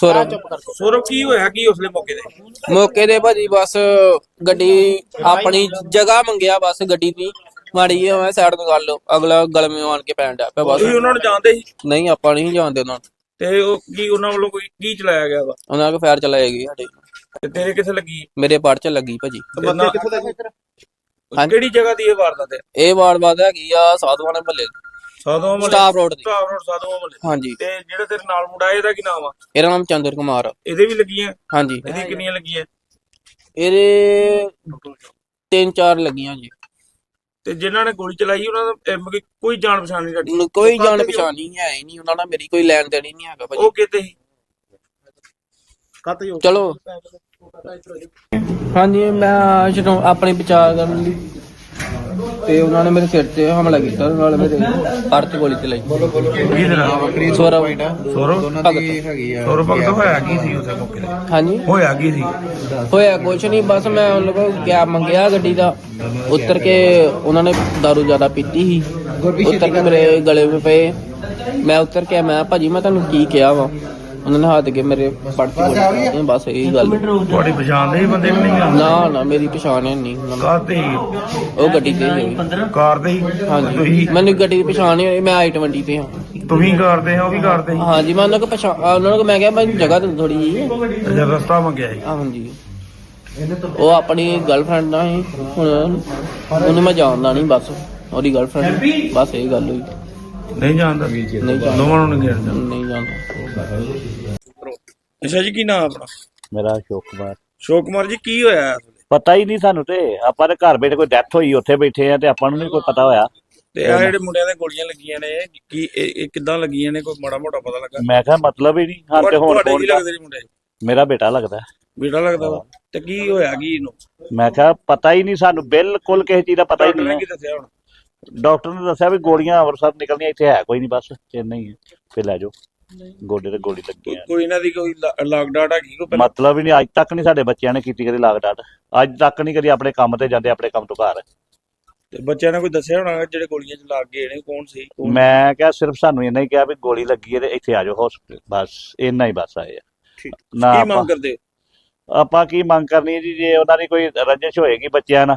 ਸੌਰਵ। ਸੌਰਵ ਕੀ ਹੋਇਆ? ਕੀ ਉਸਲੇ ਮੌਕੇ ਤੇ? ਮੌਕੇ ਤੇ ਭਾਜੀ ਬਸ ਗੱਡੀ ਆਪਣੀ ਜਗ੍ਹਾ ਮੰਗਿਆ ਬਸ ਗੱਡੀ ਦੀ। ਮਾੜੀ ਜਿਹੀ ਮੈਂ ਸਾਈਡ ਤੋਂ ਗੱਲ ਅਗਲਾ ਗਲਮੇ ਆਣ ਕੇ ਪੈਣ ਡਿਆ ਪਿਆ ਬਸ। ਤੁਸੀਂ ਉਹਨਾਂ ਨੂੰ ਜਾਣਦੇ ਸੀ? ਨਹੀਂ ਆਪਾਂ ਨਹੀਂ ਜਾਣਦੇ ਉਹਨਾਂ ਨੂੰ। ਤੇ ਉਹ ਕੀ ਉਹਨਾਂ ਵੱਲੋਂ ਕੋਈ ਕੀ ਚਲਾਇਆ ਗਿਆ ਵਾ? ਉਹਨਾਂ ਕੋ ਫਾਇਰ ਚਲਾਏਗੀ ਸਾਡੇ। ਤੇ ਤੇਰੇ ਕਿੱਥੇ ਲੱਗੀ? ਮੇਰੇ ਪੜ ਚ ਲੱਗੀ ਭਾਜੀ। ਤੇ ਨਾ- ਹਾਂਜੀ। ਕਿਹੜੀ ਜਗ੍ਹਾ ਦੀ ਇਹ ਵਾਰਦਾਤ ਹੈ? ਇਹ ਵਾਰ ਬਾਦ ਹੈਗੀ ਆ ਸਾਧੂਆਂ ਦੇ ਮੱਲੇ ਸਾਧੂਆਂ ਮਹੱਲੇ ਸਟਾਫ ਰੋਡ ਦੀ। ਸਟਾਫ ਰੋਡ ਸਾਧੂਆਂ ਮਹੱਲੇ ਹਾਂਜੀ। ਤੇ ਜਿਹੜਾ ਤੇਰੇ ਨਾਲ ਮੁੰਡਾ ਇਹਦਾ ਕੀ ਨਾਮ ਆ? ਇਹਦਾ ਨਾਮ ਚੰਦਰ ਕੁਮਾਰ। ਆ। ਇਹਦੇ ਵੀ ਲੱਗੀਆਂ? ਹਾਂਜੀ। ਇਹਦੀ ਕਿੰਨੀਆਂ ਲੱਗੀਆਂ? ਇਹਦੇ ਤਿੰਨ ਚਾਰ ਲੱਗੀਆਂ ਜੀ। ਤੇ ਜਿਨ੍ਹਾਂ ਨੇ ਗੋਲੀ ਚਲਾਈ ਉਹਨਾਂ ਦਾ ਇਹ ਮਤਲਬ ਕਿ ਕੋਈ ਜਾਣ ਪਛਾਣ ਨਹੀਂ ਸਾਡੀ ਮੈਨੂੰ ਕੋਈ ਜਾਣ ਪਛਾਣ ਨਹੀਂ ਹੈ ਹੀ ਨਹੀਂ। ਉਹਨਾਂ ਨਾਲ ਮੇਰੀ ਕੋਈ ਲੈਣ ਦੇਣ ਹੀ ਨਹੀਂ ਹੈਗਾ ਭਾਜੀ। ਉਹ ਕਿਤੇ ਸੀ? ਚਲੋ। ਹਾਂਜੀ ਮੈਂ ਜਦੋਂ ਆਪਣੇ ਵਿਚਾਰ ਕਰਨ ਲਈ ਤੇ ਉਹਨਾਂ ਨੇ ਮੇਰੇ ਸਿਰ ਤੇ ਹਮਲਾ ਕੀਤਾ ਨਾਲ ਮੇਰੇ ਪੜ ਤੇ ਗੋਲੀ ਚਲਾਈ। ਕੀ ਤੇਰਾ? ਸੌਰਵ। ਸੌਰਵ? ਭਗਤ। ਸੌਰਵ ਭਗਤ ਹੋਇਆ ਕੀ ਸੀ ਉਸੇ ਮੌਕੇ ਤੇ? ਹਾਂਜੀ। ਹੋਇਆ ਕੀ ਸੀ? ਹੋਇਆ ਕੁਛ ਨਹੀਂ ਬਸ ਮੈਂ ਉਹਨਾਂ ਕੋਲ ਕੈਬ ਮੰਗਿਆ ਗੱਡੀ ਦਾ। ਉਤਰ ਕੇ ਉਹਨਾਂ ਨੇ दारू ਜ਼ਿਆਦਾ ਪੀਤੀ ਸੀ। ਉਤਰ ਕੇ ਮੇਰੇ ਗਲੇ 'ਤੇ ਪਏ। ਮੈਂ ਉਤਰ ਕੇ ਮੈਂ ਭਾਜੀ ਮੈਂ ਤੁਹਾਨੂੰ ਕੀ ਕਿਹਾ ਵਾ? ਉਹਨਾਂ ਨੇ ਹੱਥ ਕੇ ਮੇਰੇ ਪੜ ਤੇ ਗੋਲੀ ਚਲਾਈ। ਬਸ ਇਹੀ ਗੱਲ। ਤੁਹਾਡੀ ਪਛਾਣ ਦੇ ਹੀ ਬੰਦੇ ਕਿ ਨਹੀਂ ਆ? ਨਾ ਨਾ ਮੇਰੀ ਪਛਾਣ ਹੈ ਨਹੀਂ। ਉਹਨਾਂ ਨੂੰ। ਕਾਰ ਤੇ ਹੀ? ਉਹ ਗੱਡੀ ਤੇ ਹੀ ਕਾਰ ਤੇ ਹੀ? ਹਾਂਜੀ। ਤੁਸੀਂ? ਮੈਨੂੰ ਗੱਡੀ ਦੀ ਪਛਾਣ ਨਹੀਂ ਹੋਈ ਮੈਂ i20 ਤੇ ਹਾਂ। ਤੁਸੀਂ ਕਰਦੇ ਹੋ ਉਹ ਵੀ ਕਰਦੇ ਸੀ ਹਾਂਜੀ ਮੈਂ ਉਹਨਾਂ ਕੋ ਪਛਾਣ ਉਹਨਾਂ ਨੂੰ ਮੈਂ ਕਿਹਾ ਮੈਨੂੰ ਜਗ੍ਹਾ ਦੇ ਥੋੜੀ ਜੀ ਜਦ ਰਸਤਾ ਮੰਗਿਆ ਸੀ। ਹਾਂਜੀ। ਉਹ ਆਪਣੀ ਗਰਲਫ੍ਰੈਂਡ ਨਾਲ ਹੀ ਹੁਣ ਉਹਨੂੰ ਮੈਂ ਜਾਣਦਾ ਨਹੀਂ ਬਸ। ਉਹਦੀ ਗਰਲਫ੍ਰੈਂਡ ਬਸ ਇਹ ਗੱਲ ਹੋਈ। ਨਹੀਂ ਜਾਣਦਾ। ਦੋਵਾਂ ਨੂੰ ਨਹੀਂ ਜਾਣਦਾ ਨਹੀਂ ਜਾਣਦਾ। ਅੱਛਾ ਜੀ ਕੀ ਨਾਮ ਆਪਣਾ? ਮੇਰਾ ਅਸ਼ੋਕ ਕੁਮਾਰ। ਸ਼ੋਕ ਕੁਮਾਰ ਜੀ ਕੀ ਹੋਇਆ? ਪਤਾ ਹੀ ਨਹੀਂ ਸਾਨੂੰ ਤੇ ਆਪਾਂ ਦੇ ਘਰ ਬੈਠੇ ਕੋਈ ਡੈਥ ਹੋਈ ਉੱਥੇ ਬੈਠੇ ਆ ਤੇ ਆਪਾਂ ਨੂੰ ਨਹੀਂ ਕੋਈ ਪਤਾ ਹੋਇਆ। ਤੇ ਆ ਜਿਹੜੇ ਮੁੰਡਿਆਂ ਦੇ ਗੋਲੀਆਂ ਲੱਗੀਆਂ ਨੇ ਕੀ ਇਹ ਕਿੱਦਾਂ ਲੱਗੀਆਂ ਨੇ ਕੋਈ ਮਾੜਾ ਮੋਟਾ ਪਤਾ ਲੱਗਾ? ਮੈਂ ਕਿਹਾ ਮਤਲਬ ਹੀ ਨਹੀਂ ਹਾਂ ਤੇ ਹੁਣ ਕੌਣ ਲੱਗਦੇ ਨੇ ਮੁੰਡੇ? ਮੇਰਾ ਬੇਟਾ ਲੱਗਦਾ। ਬੇਟਾ ਲੱਗਦਾ ਵਾ? ਤੇ ਕੀ ਹੋਇਆ ਕੀ ਇਹਨੂੰ? ਮੈਂ ਕਿਹਾ ਪਤਾ ਹੀ ਨਹੀਂ ਸਾਨੂੰ ਬਿਲਕੁਲ ਕਿਸੇ ਚੀਜ਼ ਦਾ ਪਤਾ ਹੀ ਡਾਕਟਰ ਨੇ ਨਹੀਂ ਕੀ ਦੱਸਿਆ ਹੁਣ? ਡਾਕਟਰ ਨੇ ਦੱਸਿਆ ਵੀ ਗੋਲੀਆਂ ਅੰਮ੍ਰਿਤਸਰ ਨਿਕਲਣੀਆਂ ਇੱਥੇ ਹੈ ਕੋਈ ਨਹੀਂ ਬਸ ਇੰਨਾ ਹੀ ਹੈ ਫਿਰ ਲੈ ਜਾਓ। ਗੋਡੇ ਤੇ ਗੋਲੀ ਲੱਗੀ ਆ। ਕੋਈ ਇਹਨਾਂ ਦੀ ਕੋਈ ਲਾਗ ਡਾਟ ਹੈਗੀ ਕੋਈ ਪਹਿਲਾਂ? ਮਤਲਬ ਹੀ ਨਹੀਂ ਅੱਜ ਤੱਕ ਨਹੀਂ ਸਾਡੇ ਬੱਚਿਆਂ ਨੇ ਕੀਤੀ ਕਦੀ ਲਾਗ ਡਾਟ। ਅੱਜ ਤੱਕ ਨਹੀਂ ਕਦੀ ਆਪਣੇ ਕੰਮ ਤੇ ਜਾਂਦੇ ਆਪਣੇ ਕੰਮ ਤੋਂ ਘਰ ਤੇ ਬੱਚਿਆਂ ਨੇ ਕੋਈ ਦੱਸਿਆ ਹੋਣਾ ਜਿਹੜੇ ਗੋਲੀਆਂ ਚ ਲੱਗ ਗਏ ਨੇ ਕੌਣ ਸੀ? ਕੌਣ ਮੈਂ ਕਿਹਾ ਸਿਰਫ ਸਾਨੂੰ ਇੰਨਾ ਹੀ ਕਿਹਾ ਵੀ ਗੋਲੀ ਲੱਗੀ ਹੈ ਤੇ ਇੱਥੇ ਆ ਜਾਓ ਹਸਪੀਟਲ ਬਸ ਇੰਨਾ ਹੀ ਬਸ ਆਏ ਆ। ਠੀਕ। ਨਾ ਕੀ ਆਪਾਂ ਮੰਗ ਕਰਦੇ? ਆਪਾਂ ਕੀ ਮੰਗ ਕਰਨੀ ਹੈ ਜੀ ਜੇ ਉਹਨਾਂ ਦੀ ਕੋਈ ਰੰਜਿਸ਼ ਹੋਏਗੀ ਬੱਚਿਆਂ ਨਾਲ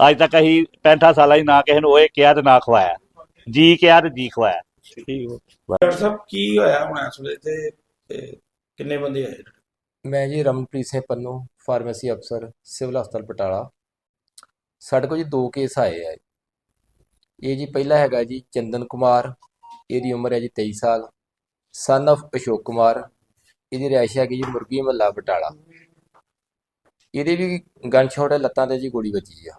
ਅੱਜ ਤੱਕ ਅਸੀਂ 65 ਸਾਲਾਂ ਹੀ ਨਾ ਕਿਸੇ ਨੂੰ ਓਏ ਕਿਹਾ ਤੇ ਨਾ ਖਵਾਇਆ। ਜੀ ਕਿਹਾ ਤੇ ਜੀ ਖਵਾਇਆ। ਠੀਕ ਹੋ। ਡਾਕਟਰ ਸਾਹਿਬ ਕੀ ਹੋਇਆ ਹੁਣ ਇਸ ਵੇਲੇ ਤੇ ਤੇ ਕਿੰਨੇ ਬੰਦੇ ਆਏ? ਮੈਂ ਜੀ ਰਮਨਪ੍ਰੀਤ ਸਿੰਘ ਪੰਨੂ ਫਾਰਮੇਸੀ ਅਫਸਰ ਸਿਵਲ ਹਸਪਤਾਲ ਬਟਾਲਾ। ਸਾਡੇ ਕੋਲ ਜੀ ਦੋ ਕੇਸ ਆਏ ਆ। ਇਹ ਜੀ ਪਹਿਲਾ ਹੈਗਾ ਜੀ ਚੰਦਨ ਕੁਮਾਰ ਇਹਦੀ ਉਮਰ ਹੈ ਜੀ 23 ਸਾਲ। ਸਨ of ਅਸ਼ੋਕ ਕੁਮਾਰ ਇਹਦੀ ਰਿਹਾਇਸ਼ ਹੈਗੀ ਜੀ ਮੁਰਗੀ ਮਹੱਲਾ ਬਟਾਲਾ। ਇਹਦੇ ਵੀ ਗਨ ਸ਼ਾਟ ਹੈ ਲੱਤਾਂ ਤੇ ਜੀ ਗੋਲੀ ਵੱਜੀ ਆ।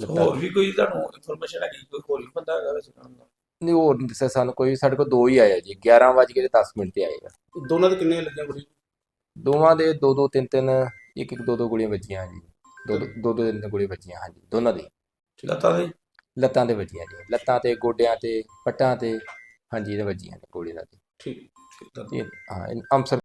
ਹੋਰ ਵੀ ਕੋਈ ਤੁਹਾਨੂੰ ਇਨਫੋਰਮੇਸ਼ਨ ਹੈਗੀ ਕੋਈ ਹੋਰ ਵੀ ਬੰਦਾ ਹੈਗਾ ਵੈਸੇ ਕੰਮ ਦਾ? ਨਹੀਂ ਹੋਰ ਨਹੀਂ ਦੱਸਿਆ ਸਾਨੂੰ ਕੋਈ ਸਾਡੇ ਕੋਲ ਦੋ ਹੀ ਆਇਆ ਜੀ 11 ਵਜੇ ਕੇ 10 ਮਿੰਟ ਤੇ ਆਏਗਾ ਦੋਨਾਂ ਦੇ ਕਿੰਨੇ ਲੱਗੀਆਂ ਗੋਲੀ ਦੋਵਾਂ ਦੇ ਦੋ ਦੋ ਤਿੰਨ ਤਿੰਨ ਇੱਕ ਇੱਕ ਦੋ ਦੋ ਗੋਲੀਆਂ ਵੱਜੀਆਂ ਜੀ। ਦੋ ਦੋ ਦੋ ਦੋ ਤਿੰਨ ਤਿੰਨ ਗੋਲੀਆਂ ਵੱਜੀਆਂ ਹਾਂਜੀ ਦੋਨਾਂ ਦੀ। ਲੱਤਾਂ ਦੇ? ਲੱਤਾਂ ਤੇ ਵੱਜੀਆਂ ਜੀ ਲੱਤਾਂ ਤੇ ਗੋਡਿਆਂ ਤੇ ਪੱਟਾਂ ਤੇ ਹਾਂਜੀ ਇਹਦੇ ਵੱਜੀਆਂ ਨੇ ਗੋਲੀ ਨਾਲ ਠੀਕ ਠੀਕ ਤਾਂ ਇਹ ਹਾਂ ਇਹ ਅੰਮ੍ਰਿਤਸਰ